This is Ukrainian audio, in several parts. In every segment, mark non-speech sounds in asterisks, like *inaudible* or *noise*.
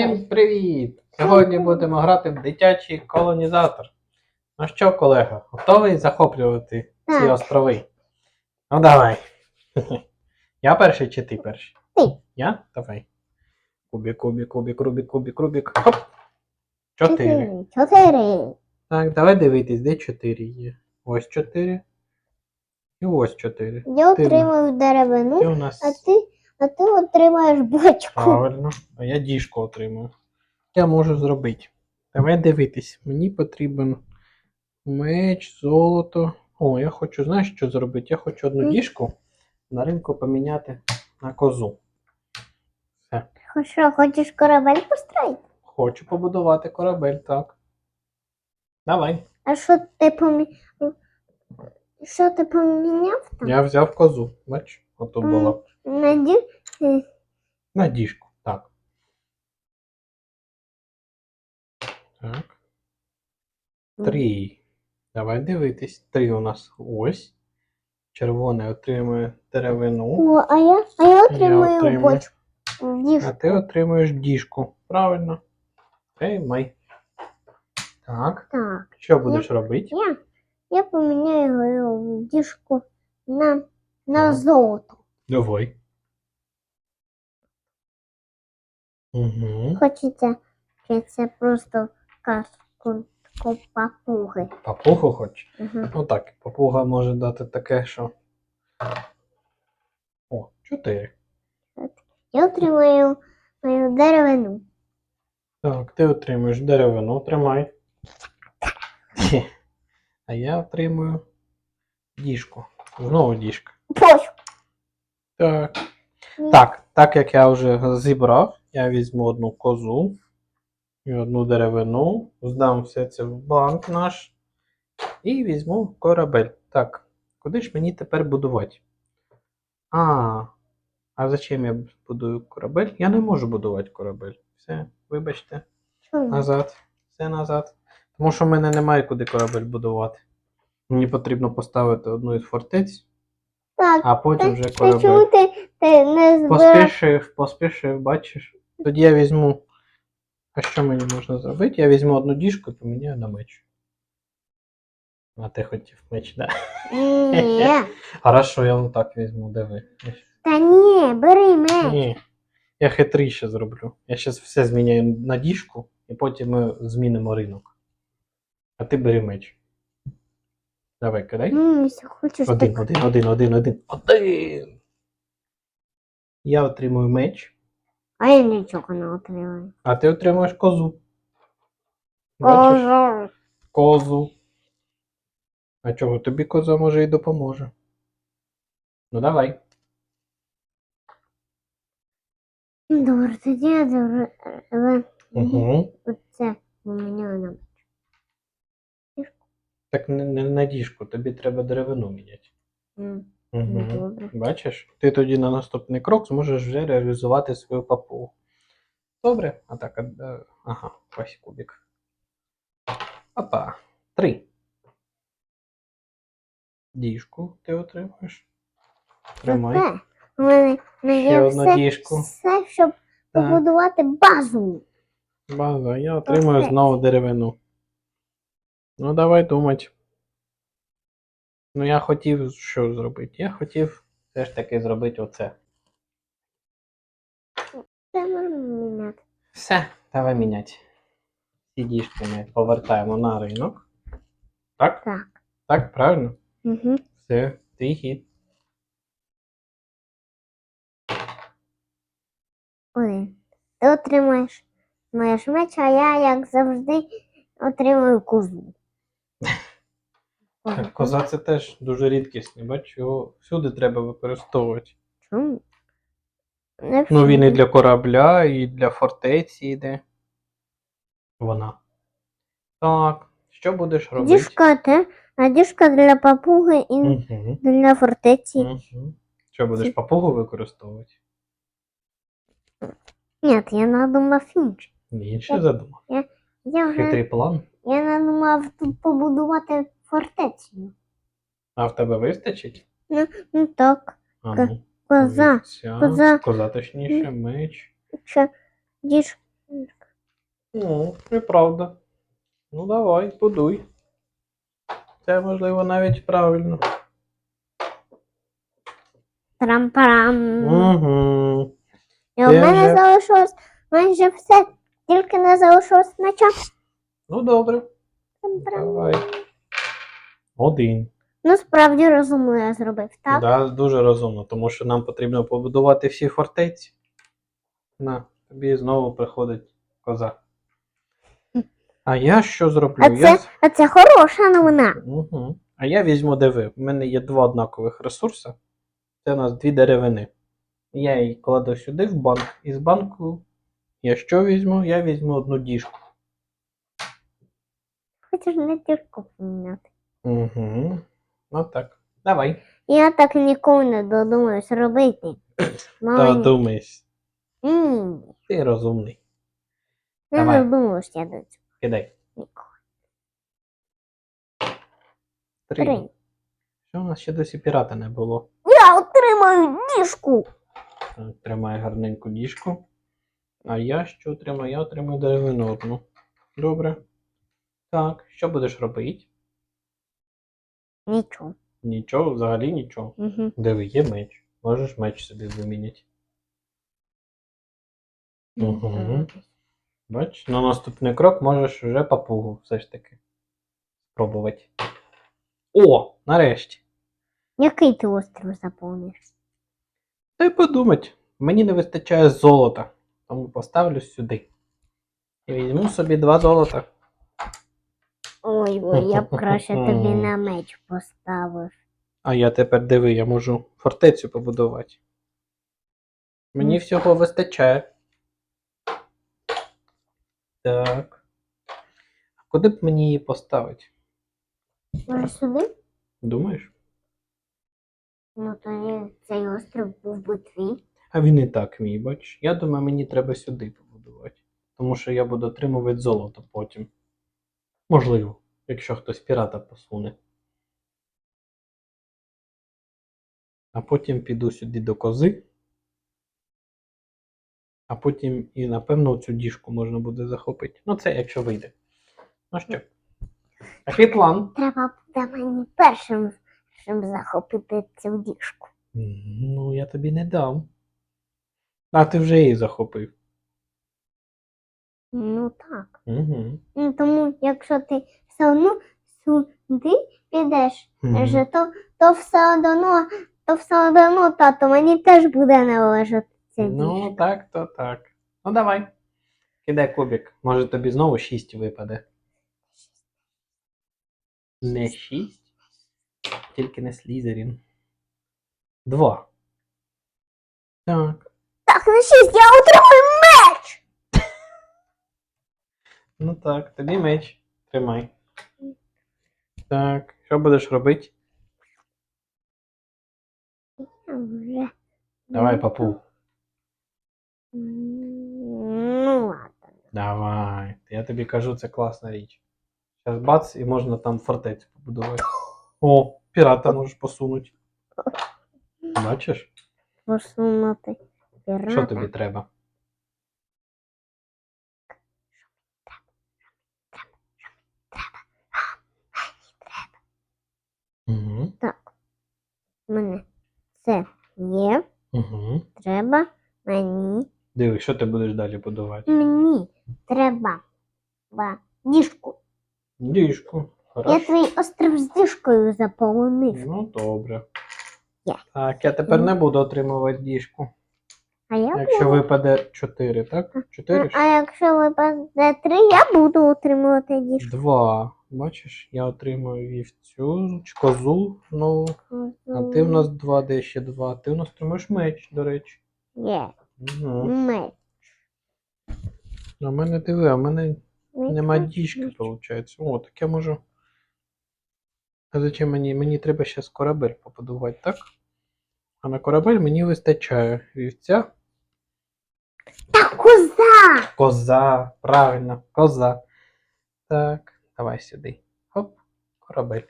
Всім привіт! Сьогодні будемо грати в дитячий колонізатор. Ну що, колега, готовий захоплювати ці острови? Ну давай. *laughs* Я перший чи ти перший? Ти. Я? Давай. Кубік, кубік, кубік, кубік, кубік, кубік. Хоп. Чотири. Чотири. Так, давай дивитись, де чотири є. Ось чотири. І ось чотири. Я отримав деревину, нас а ти, а ти отримаєш бочку. Правильно. А я діжку отримую. Я можу зробити. Давай дивитись. Мені потрібен меч, золото. О, я хочу, знаєш, що зробити? Я хочу одну Мгм. діжку на ринку поміняти на козу. Хо- Що, хочеш корабель построїти? Хочу побудувати корабель, так. Давай. А що ти помі... Що ти поміняв там? Я взяв козу. Бач, отут Мгм. була. Наді... е, На діжку. Так. Так. Три. Давай дивитись. Три у нас ось. Червоне отримує деревину, О, а я, а я отримую отримую. бочку. а ти отримуєш діжку. Правильно. Приймай. Так. Так, Що будеш робити? я, я поміняю діжку на, на золото. Давай. Угу. Хочеться, це просто казку таку папуги. Папугу хоч. Угу. Ну так, папуга може дати таке, що. О, чотири. Я отримаю мою деревину. Так, ти отримуєш деревину, тримай. А я отримую діжку. Знову діжка. Бочку. Так. Так, так як я вже зібрав, я візьму одну козу і одну деревину, здам все це в банк наш і візьму корабель. Так, куди ж мені тепер будувати? А, а зачем я будую корабель? Я не можу будувати корабель. Все, вибачте. Назад. Все назад. Тому що в мене немає куди корабель будувати. Мені потрібно поставити одну із фортець, Так, а потім вже корабель. чому ти, ти не збираєш? Поспішив, поспішив, бачиш. Тоді я візьму. А що мені можна зробити? Я візьму одну діжку і поміняю на меч. А ти хотів меч, да? Ні. *laughs* Хорошо, я вам так візьму, диви. Та ні, бери мене. Ні. Я хитріше зроблю. Я зараз все зміняю на діжку, і потім ми змінимо ринок. А ти бери меч. Давай, кидай. Ну, якщо хочеш Один, так. один, один, один, один. Один. Я отримую меч, А я нічого не отримаю. а ти отримуєш козу. Бачиш? Козу. А чого тобі коза може і допоможе? Ну давай. Добре, тоді я добре. Угу. Оце поміняю на Так не, не на діжку, тобі треба деревину міняти. М, Угу. Добре. Бачиш? Ти тоді на наступний крок зможеш вже реалізувати свою папугу. Добре? А так, а, е, ага, ось кубик. Опа. Три. Діжку ти отримуєш. Тримай. У мене Ще одну все, діжку. все, щоб Так. побудувати базу. База, я отримую знову деревину. Ну, давай думати. Ну, я хотів що зробити? Я хотів все ж таки зробити оце. Міняти. Все, давай міняти. Ці діжки ми повертаємо на ринок. Так? Так. Так, правильно? Угу. Все, твій хід. Один. Ти отримаєш маєш меч, а я, як завжди, отримую козу. *laughs* Коза це теж дуже рідкісний, бач, його всюди треба використовувати. Чому? Не Ну, він і для корабля, і для фортеці йде. Вона. Так, що будеш робити? Діжка, те, а діжка для папуги і Угу. для фортеці. Угу. Що будеш папугу використовувати? Ні, я надумав інше. Інше Я- задумав. Я вже Хитрий план. я надумав тут побудувати фортецю. А в тебе вистачить? Ну так, А, Ка- ну, коза. коза. Коза точніше, меч. Якщо діж, Ну, неправда. Ну давай, будуй. Це можливо навіть правильно. Трам-парам. Угу. І у Ти мене вже- залишилось майже все. Тільки не залишилось меча. Ну добре. Трам-парам. Давай. Один. Ну, справді розумно я зробив, так? Да, дуже розумно, тому що нам потрібно побудувати всі фортеці. На, тобі знову приходить коза. А я що зроблю? А Я... це, а це хороша новина. Угу. А я візьму диви. У мене є два однакових ресурси. Це у нас дві деревини. Я її кладу сюди в банк. І з банку я що візьму? Я візьму одну діжку. Хочеш не тільки поміняти. Угу. Ну так. Давай. Я так ніколи не додумаюсь робити. *clears throat* Та думаєш, Ні, ти розумний. не Давай. додумаюсь я до цього Кидай. ніколи. Три. Три. Що у нас ще досі пірата не було? Я отримаю діжку. Так, Тримай гарненьку діжку. А я що отримаю? Я отримаю деревину одну. Добре. Так, що будеш робити? Нічого. Нічого, взагалі нічого. Угу. Диви, є меч. Можеш меч собі виміняти. Мгм. Бач, на наступний крок можеш вже папугу все ж таки спробувати. О, нарешті. Який ти острів заповниш? Дай подумать, мені не вистачає золота, тому поставлю сюди. І візьму собі два золота. Ой, ой, я б краще *laughs* тобі на меч поставив. А я тепер диви, я можу фортецю побудувати. Мені всього вистачає. Так. А куди б мені її поставити? Може сюди? Думаєш? Ну то цей острів був би твій. А він і так мій, бач. Я думаю, мені треба сюди побудувати. Тому що я буду отримувати золото потім. Можливо, якщо хтось пірата посуне. А потім піду сюди до кози. А потім і, напевно, цю діжку можна буде захопити. Ну, це якщо вийде. Ну що? Такий план. Треба буде мені першим щоб захопити цю діжку. Ну, я тобі не дам. А ти вже її захопив. Ну так. Угу. Ну, тому якщо ти все одно сюди підеш, же, то, то все одно, то все одно, тато, мені теж буде належати Ну, так, то так. Ну, давай. Кидай кубик. Може тобі знову 6 випаде. Не 6. Тільки не Слізерін. 2. Так. Так, на шість я отримую меч! Ну так, тобі меч. Тримай. Так, що будеш робити? Давай, папу. Ну ладно. Давай. Я тобі кажу, це класна річ. Зараз бац, і можна там фортецю побудувати. О, пірата можеш посунути. Бачиш, Посунути. Пірата. що тобі треба? Угу. Так. У мене це є. Угу. Треба мені. Диви, що ти будеш далі будувати? Мені треба ба, діжку. Діжку. Я твій острів з діжкою заповнив. Ну, добре. Є. Так, я тепер не буду отримувати діжку. А я Якщо буду. випаде 4, так? 4? А якщо випаде три, я буду отримувати діжку. Два. Бачиш, я отримую вівцю, козу нову. А ти в нас два, де ще два. Ти в нас отримуєш меч, до речі. Є. Угу. Меч. А в мене диви, а в мене нема діжки, виходить. О, так я можу. А зачем мені? Мені треба ще корабель побудувати, так? А на корабель мені вистачає вівця. Та коза! Коза, правильно, коза. Так, давай сюди. Хоп, корабель.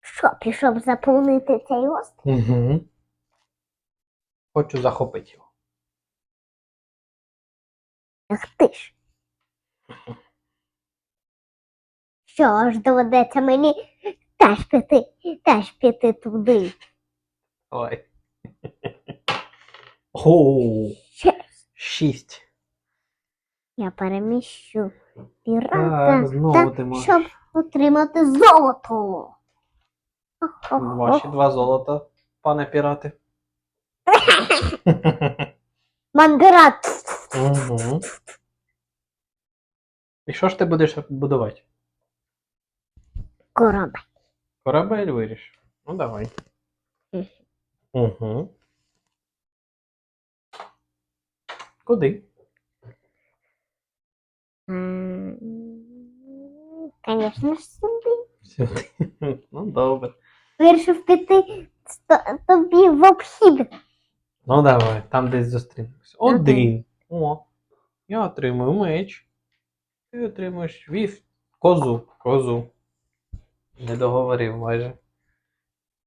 Що, пішов заповнити цей острів? Угу. Хочу захопити його. Ах ти ж. Що ж, доведеться мені теж піти, теж піти туди. Ой. О, Ще шість. я переміщу пірата, Так, знову можеш. щоб отримати золото. Ваші два золота, пане пірати. *laughs* Мандират. Угу. І що ж ти будеш будувати? Корабель. Корабель виріш. Ну давай. Мгм. Угу. Куди? Конечно ж сюди. Сюди. Ну добре. Вирішив піти тобі в обхід. Ну давай, там десь зустрінемось. Один. О. Я отримую меч. Ти отримуєш вів. Козу. Козу. Не договорив майже.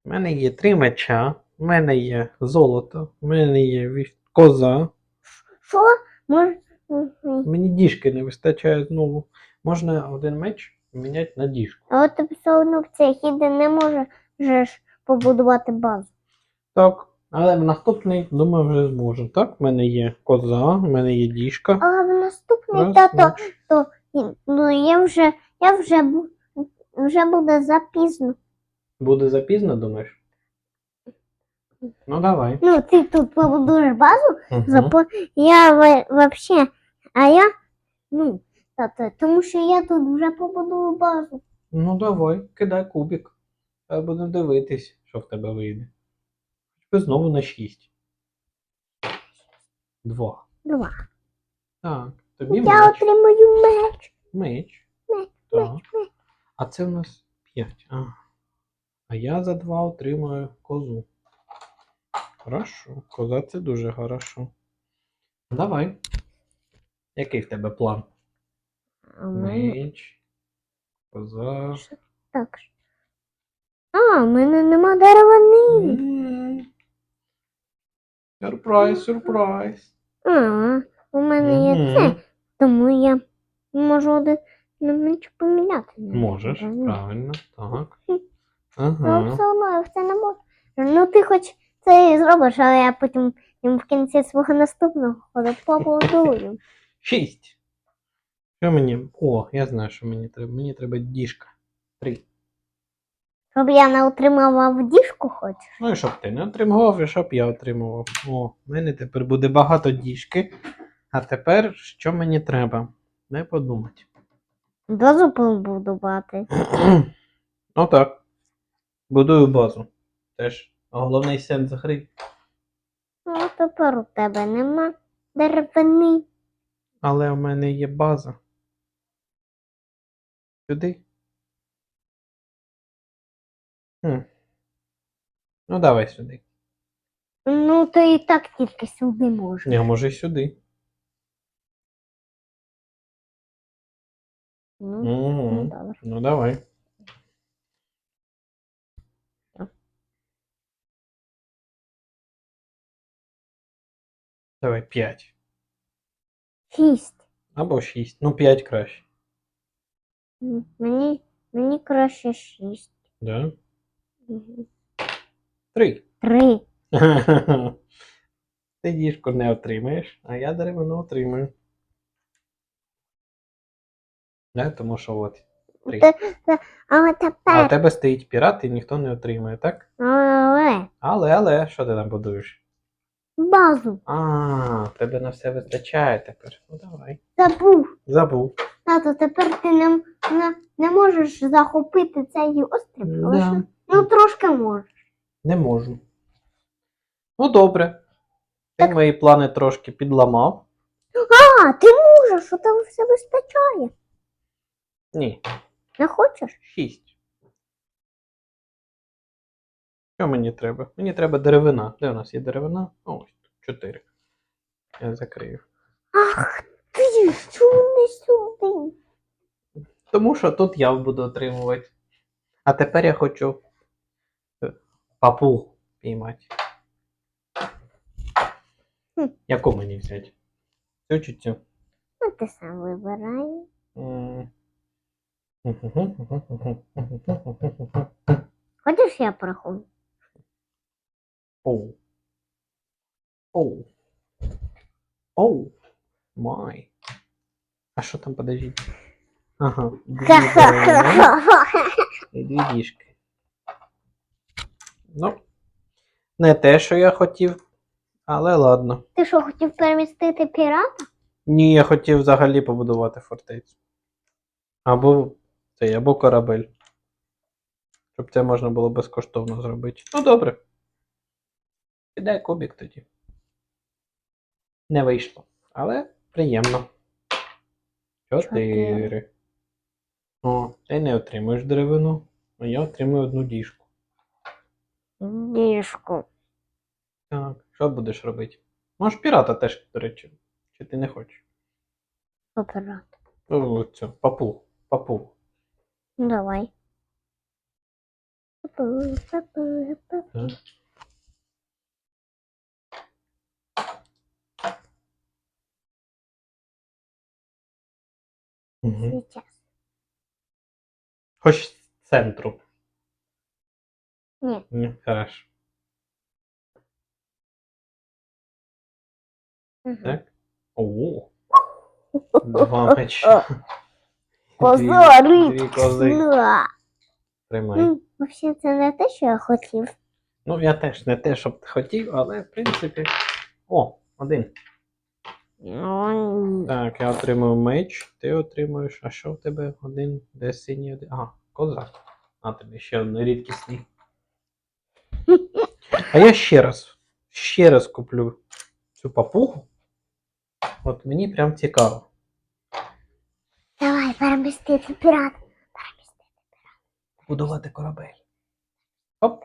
У мене є три меча. У мене є золото. У мене є вів... коза. Що? Може. Мгм. Мені діжки не вистачає знову. Можна один меч міняти на діжку. А от ти все одно в цей хід не можеш побудувати базу. Так. Але в наступний, думаю, вже зможу. Так, в мене є коза, в мене є діжка. А в наступний Раз, тато, меч. то ну я вже я вже вже буде запізно. Буде запізно, думаєш? Ну давай. Ну, ти тут побудуєш базу, запо... я вообще, а я, ну, тато, тому що я тут вже побудую базу. Ну давай, кидай кубик. Та будемо дивитись, що в тебе вийде. Хоч знову на 6. Два. Два. Так, тобі Я меч. отримую меч. Меч. Меч, Так. меч, меч. А це в нас 5. А. а я за 2 отримую козу. Хорошо. Коза це дуже хорошо. Давай. Який в тебе план? Меч. Коза. так. А, в мене нема деревини. Сюрприз, сюрприз. А, у мене є Мгм. це, тому я можу один на меч поміняти. Можеш, Правильно. правильно, так. Ну, Ага. все одно я це не можу. Ну, ти хоч це і зробиш, але я потім їм в кінці свого наступного ходу побудую. Шість. Що мені? О, я знаю, що мені треба. Мені треба діжка. Три. Щоб я не отримала діжку хочеш? Ну і щоб ти не отримував, і щоб я отримував. О, в мене тепер буде багато діжки. А тепер що мені треба? Не подумати. Базу побудувати. *clears throat* ну так. Будую базу. Теж головний сен закрив. Ну, тепер у тебе нема деревини. Але в мене є база. Сюди. Хм. Ну, давай сюди. Ну, то і так тільки сюди можна. Я може й сюди. Ну, ну, Угу. добре. Ну, давай. Давай 5. Шість. Або 6. Ну, 5 краще. Мені, мені краще шість. Да? Мгм. 3. Три. *laughs* Ти діжку не отримаєш, а я деревину отримаю. Да, тому що от. Три. А у тепер. тебе стоїть пірат і ніхто не отримує, так? Але Але, але, що ти там будуєш? Базу А, тебе на все вистачає тепер. Ну давай. забув. Забув. Тато, тепер ти не, не, не можеш захопити цей острів. Да. Ну, трошки можеш. Не можу. Ну добре. Ти мої плани трошки підламав. А, ти можеш, у тебе все вистачає. Ні, Не хочеш? шість. Що мені треба? Мені треба деревина. Де у нас є деревина? Ось тут. Чотири. Я закрию. Ах ти, сюди, сюди. Тому що тут я буду отримувати. А тепер я хочу е, папу піймати. Хм. Яку мені взяти? Цю чи цю? Ну, ти сам вибирай. М. Хочеш я порахую? Оу. Оу. Оу. Май. А що там, подождіть? Ага. І дві діжки. Ну, не те, що я хотів, але ладно. Ти що, хотів перемістити пірата? Ні, я хотів взагалі побудувати фортецю. Або цей, або корабель. Щоб це можна було безкоштовно зробити. Ну, добре. Піде кубік тоді. Не вийшло. Але приємно. Чотири. О, ти не отримуєш деревину, а я отримую одну діжку. Діжку. Так, що будеш робити? Можеш пірата теж, до речі. Чи ти не хочеш? Пірат. О, цю, папу, папу. Давай. Папу, папу, папу. Так. Угу. Сейчас. Хоч з центру. Ні. Ні, хорошо. Мгм. Так? О. *laughs* Два меча. *laughs* Позорить. Дві, дві кози. Тримай. Ну, Взагалі, це не те, що я хотів. Ну, я теж не те, щоб хотів, але в принципі. О, один. Так, я отримую меч, ти отримуєш. А що в тебе один? Де синій один? Ага, коза. А тобі ще один рідкісний. А я ще раз, ще раз куплю цю папугу. От мені прям цікаво. Давай, перемістити пірат. Будувати корабель. Оп.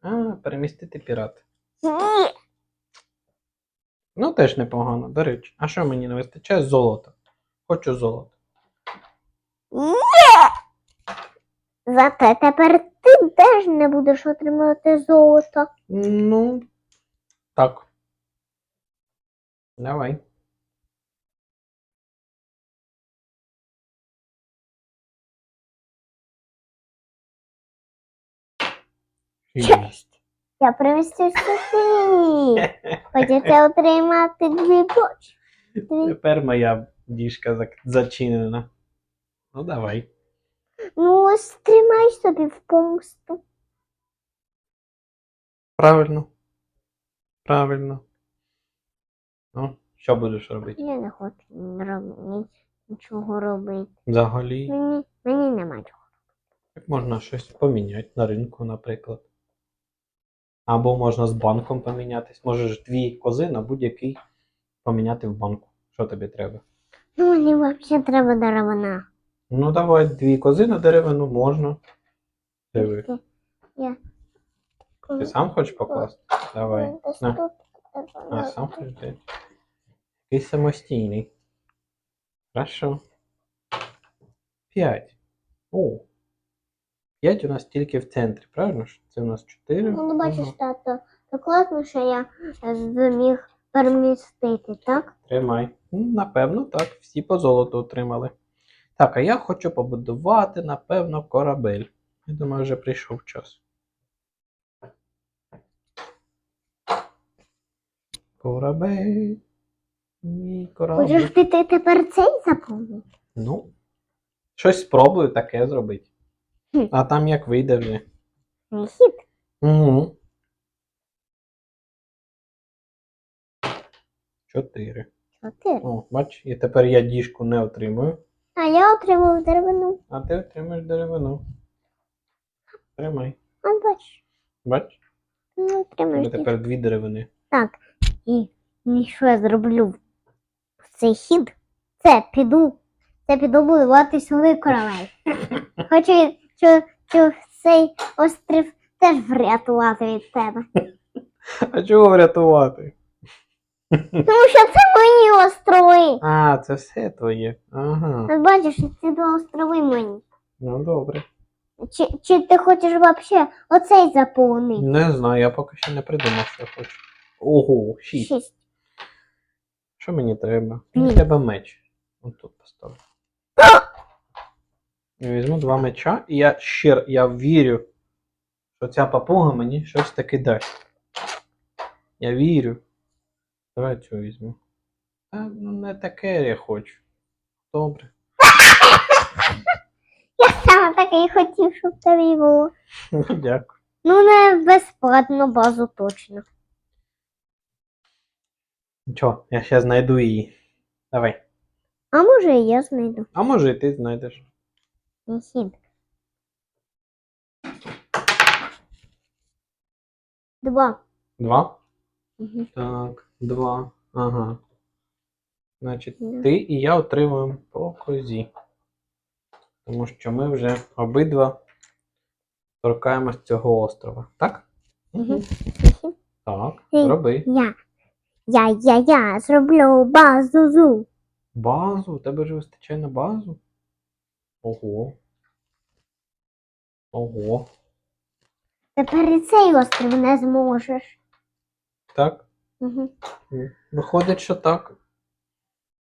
А, перемістити пірат. Ні. Ну, теж непогано, до речі. А що мені не вистачає? Золота. Хочу золото. Ні. Зате тепер ти теж не будеш отримувати золото. Ну, так. Давай. Честь. Я примістив Софії. Хочете отримати дві бочки. Тепер моя діжка зачинена. Ну, давай. Ну, ось тримай собі в помсту. Правильно. Правильно. Ну, що будеш робити? Я не хочу роб- нічого робити. Взагалі, Мені, мені нема чого. як можна щось поміняти на ринку, наприклад. Або можна з банком помінятись. Можеш дві кози на будь-який поміняти в банку. Що тобі треба? Ну, мені взагалі треба деревина. Ну, давай дві кози на деревину можна. Диви. Я. Ти сам хочеш покласти? Давай. На. А, сам хочеш ти? Якийсь самостійний. Хорошо. П'ять. О. П'ять у нас тільки в центрі, правильно ж? Це у нас чотири. Ну, бачиш, Ага. тато, то класно, що я е, зміг перемістити, так? Тримай. М, Напевно, так. Всі по золоту отримали. Так, а я хочу побудувати, напевно, корабель. Я думаю, вже прийшов час. Корабель. Мій корабель. Хочеш піти тепер цей заповнити? Ну, щось спробую таке зробити. А там як вийде вже. Мій хід. Угу. Чотири. Чотири. О, бач, і тепер я діжку не отримую, А я отримав деревину. а ти отримаєш деревину. Тримай. А Бач, не у отримаєш. тебе тепер дві деревини. Так. І, і що я зроблю в цей хід? Це піду. Це піду будувати свій корабель. *laughs* Хочу цю, цю, цей острів теж врятувати від тебе. А чого врятувати? Тому що це мої острови. А, це все твоє. Ага. От бачиш, ці два острови мої. Ну добре. Чи, чи ти хочеш взагалі оцей заповнити? Не знаю, я поки що не придумав, що хочу. Ого, шість. Шість. Що мені треба? Мені треба меч. От тут поставлю. Я візьму два меча, і я щир, я вірю, що ця папуга мені щось таки дасть. Я вірю. Давай цю візьму. Та, ну не таке я хочу. Добре. Я саме таке хотів, щоб тобі було. *laughs* Дякую. Ну, не безплатну базу точно. Нічого, я ще знайду її. Давай. А може і я знайду. А може і ти знайдеш. Хід. Два. Два? Угу. Так, два. Ага. Значить, Да. ти і я отримуємо по козі. Тому що ми вже обидва торкаємось цього острова. Так? Мгм. Так, роби. Я. Я, я, я зроблю базу зу. Базу, у тебе ж вистачає на базу. Ого. Ого. Тепер і цей острів не зможеш. Так? Угу. Виходить, що так.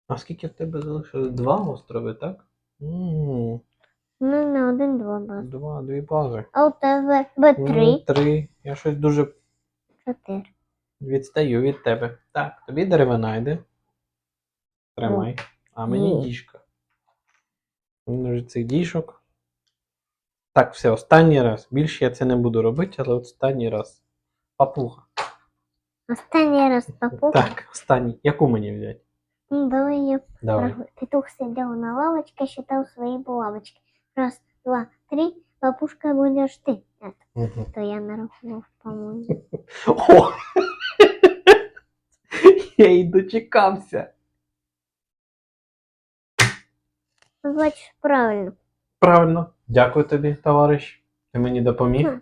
А скільки в тебе залишилось? Два острови, так? М, Ну, не один, два бази. Два, дві бази. А у тебе Б Ну, три, три. Я щось дуже чотири. відстаю від тебе. Так, тобі деревина йде. Тримай. А мені Ні. діжка. Вже цих діжок. Так, все, останній раз. Більше я це не буду робити, але останній раз. Папуга. Останній раз папуга. Так, останній. Яку мені взяти? Ну, давай я Давай. Петух сидел на лавочке, считал свои булавочки. Раз, два, три, папушка будешь ты. Это, Угу. то я нарахував, по-моєму. *laughs* О! *laughs* Я й дочекався. Бачиш, правильно. Правильно. Дякую тобі, товариш. Ти мені допоміг. Ну,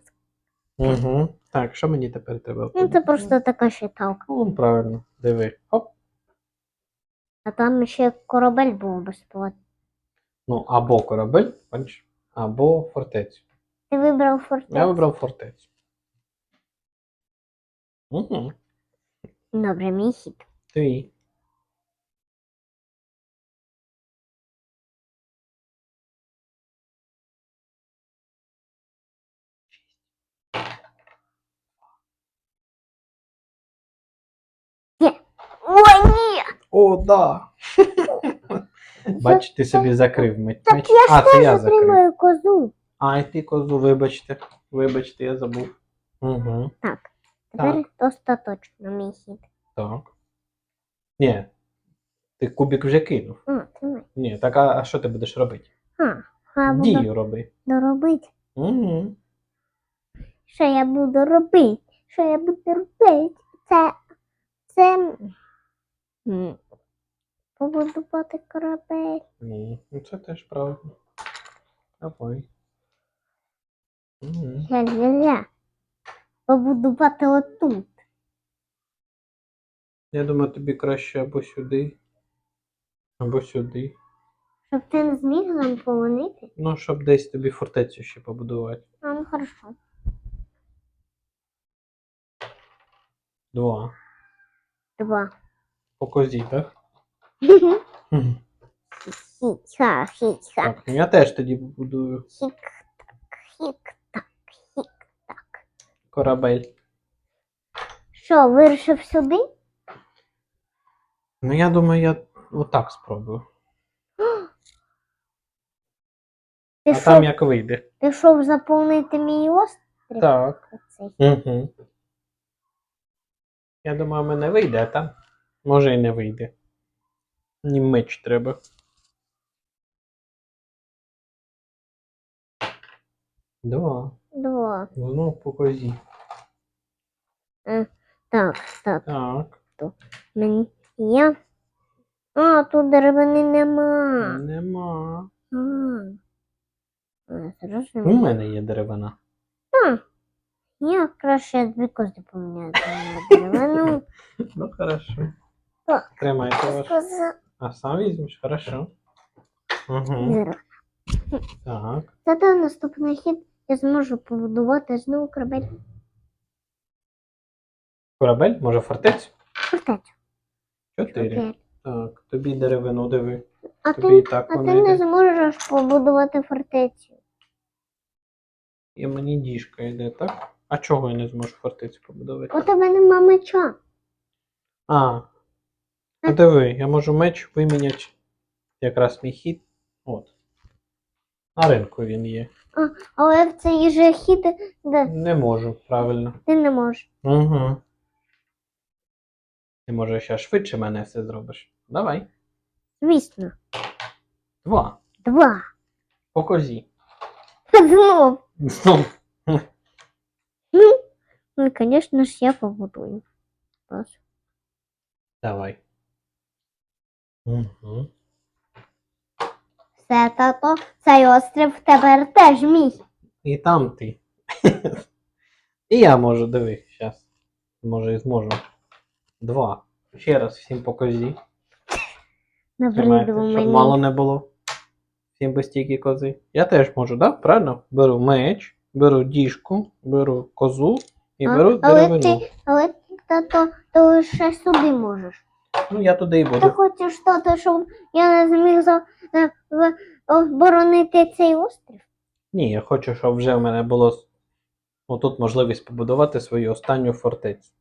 Угу. Так, що мені тепер треба? Ну, це просто така считалка. Ну, правильно. Диви. Оп. А там ще корабель був безплатно. Ну, або корабель, бачиш, або фортецю. Ти вибрав фортецю? Я вибрав фортецю. Угу. Добре, мій хід. Твій. Ой, ні! О, да. Бач, ти собі закрив меч. Так я а, ж це я теж закрив. отримую козу. А, і ти козу, вибачте. Вибачте, я забув. Угу. Так, тепер остаточно мій хід. Так. Ні. Ти кубик вже кинув. О, тримай. Ні, так а, а що ти будеш робити? А, а буду Дію роби. доробити. Угу. Що я буду робити? Що я буду робити? Це. Це. м, Побудувати корабель. Ну, ну, це теж правильно. Давай. Ля-ля-ля. Побудувати отут. Я думаю, тобі краще або сюди, або сюди. Щоб ти не зміг нам заполонити. Ну, щоб десь тобі фортецю ще побудувати. А, ну хорошо. Два. Два. По козі, так? Мгм. Хітьха, хітьха. Так, ну я теж тоді будую Хік-так, хік-так, хік-так. корабель. Що, вирішив сюди? Ну, я думаю, я отак спробую. А Пішов, там як вийде. пішов заповнити мій острів? Так. Оцей. Угу. Я думаю, в мене вийде, а там може і не вийде. Ні меч треба. Два. Два. Знов по козі. Так, так. Так. Мені я. А, тут деревини нема. Нема. А. А, У мене є деревина. А, я краще дві кози поміняю на деревину. *laughs* Ну, хорошо. Так. Тримайте ваш. А сам візьмеш, хорошо. Угу. Так. Зато наступний хід я зможу побудувати знову корабель. Корабель, може фортецю? Фортецю. Чотири. Так, тобі деревину диви. А Тобі і ти, так а ти не зможеш побудувати фортецю. І мені діжка йде, так? А чого я не зможу фортецю побудувати? У тебе нема меча. А. А диви, я можу меч виміняти якраз мій хід. От. На ринку він є. А, Але в цей же хід де Не можу, правильно. ти не можеш. Угу. Ти може ще швидше мене все зробиш. Давай. Звісно. Два. Два. По козі. Знов. Знов. Ну, ну, звісно ж, я побудую. Давай. Угу. Все, тато, цей острів тепер теж мій. І там ти. *laughs* І я можу, диви, зараз. Може і зможу. Два. Ще раз всім по козі. Тримайте, щоб мало не було. Всім без тільки кози. Я теж можу, так? Правильно? Беру меч, беру діжку, беру козу і беру але деревину. ти, але тато, ти лише сюди можеш. Ну, я туди і Ти буду. хочеш тато, щоб я не зміг за, в- оборонити цей острів? Ні, я хочу, щоб вже в мене було с- отут можливість побудувати свою останню фортецю.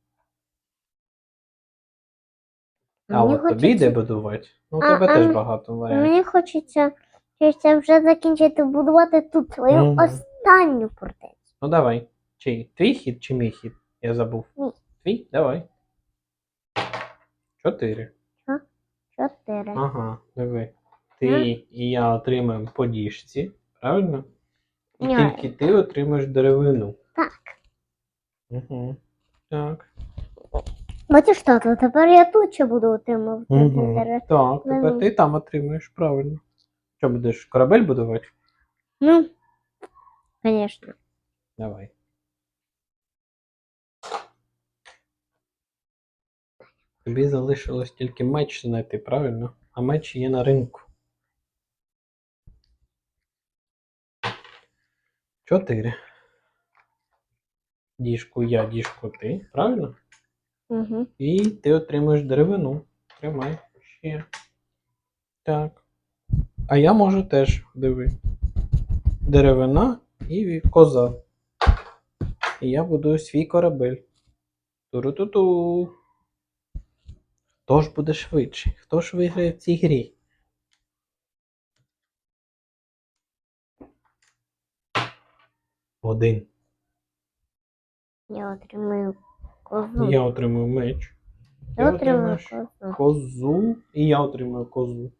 А Мені от тобі де хочеться- будувати? Ну, у А, тебе а теж м- багато варіантів. Мені хочеться, хочеться вже закінчити будувати тут свою Мгм. останню фортецю. Ну давай. Чий? Твій хід чи мій хід? Я забув. Мій. Твій? Давай. Чотири. Чотири. Ага, диви. Ти Мгм. і я отримаємо по діжці, правильно? І Ні. тільки ти отримаєш деревину. Так. Угу. Так. Бачиш, тато, тепер я тут ще буду отримувати Угу. дерева. Так, тепер ти там отримаєш, правильно. Що будеш корабель будувати? Ну, звісно. Давай. Тобі залишилось тільки меч знайти, правильно? А меч є на ринку. Чотири. Діжку я, діжку ти, правильно? Угу. І ти отримуєш деревину. Тримай ще. Так. А я можу теж, диви. Деревина і коза. І я будую свій корабель. Туру-ту-ту. Хто ж буде швидший? Хто ж виграє в цій грі? Один. Я отримую козу. Я отримую меч. Я Ти отримую отримаєш козу. козу. І я отримую козу.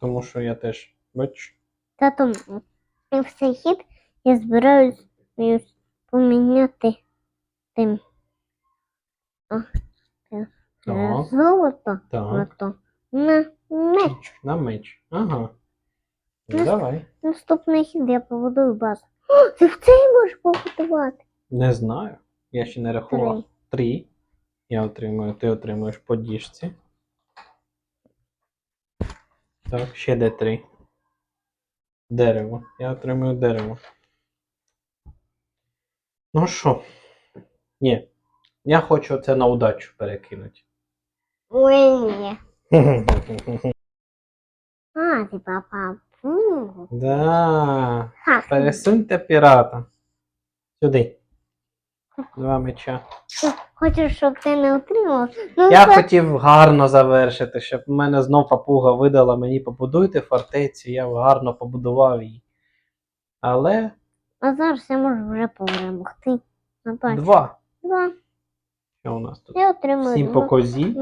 Тому що я теж, бач, Тато, і в цей хід я збираюсь поміняти тим а, Так. е, золото так. на то на меч. На меч. Ага. Ну, Ну, давай. Наступний хід я побудую базу. О, ти в цей можеш побудувати. Не знаю. Я ще не рахував. Три. Три. Я отримую, ти отримуєш по діжці. Так, ще де три. Дерево. Я отримую дерево. Ну що? Ні. Я хочу це на удачу перекинути. Ой, ні. *laughs* А, ти попав. Да. Пересуньте пірата. Сюди. Два меча. Хочеш, щоб ти не отримав? Ну, Я це- хотів гарно завершити, щоб в мене знов папуга видала мені побудуйте фортецю, я гарно побудував її. Але А зараз я можу вже перемогти. Ну, два. Два. Що у нас тут? Я отримую. Сім по козі.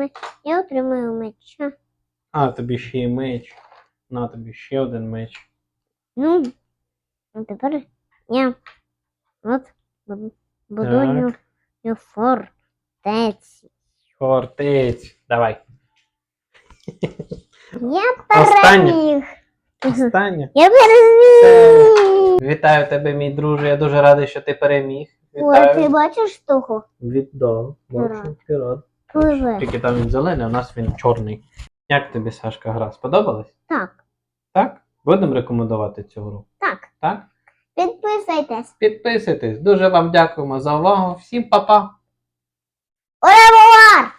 Я отримую меча. А, тобі ще й меч. На тобі ще один меч. Ну, а тепер я от бу- будую Так. фортеці. Фортець. Давай. *laughs* Я переміг. Останнє. Я переміг. Вітаю тебе, мій друже. Я дуже радий, що ти переміг. Ой, ти бачиш того? Віддав. Бачу, Пірат. Пливе. Тільки там він зелений, а у нас він чорний. Як тобі, Сашка, гра? Сподобалась? Так, Так? Будемо рекомендувати цю гру. так. Так? Підписуйтесь. Підписуйтесь. Дуже вам дякуємо за увагу. Всім па-па! Ура!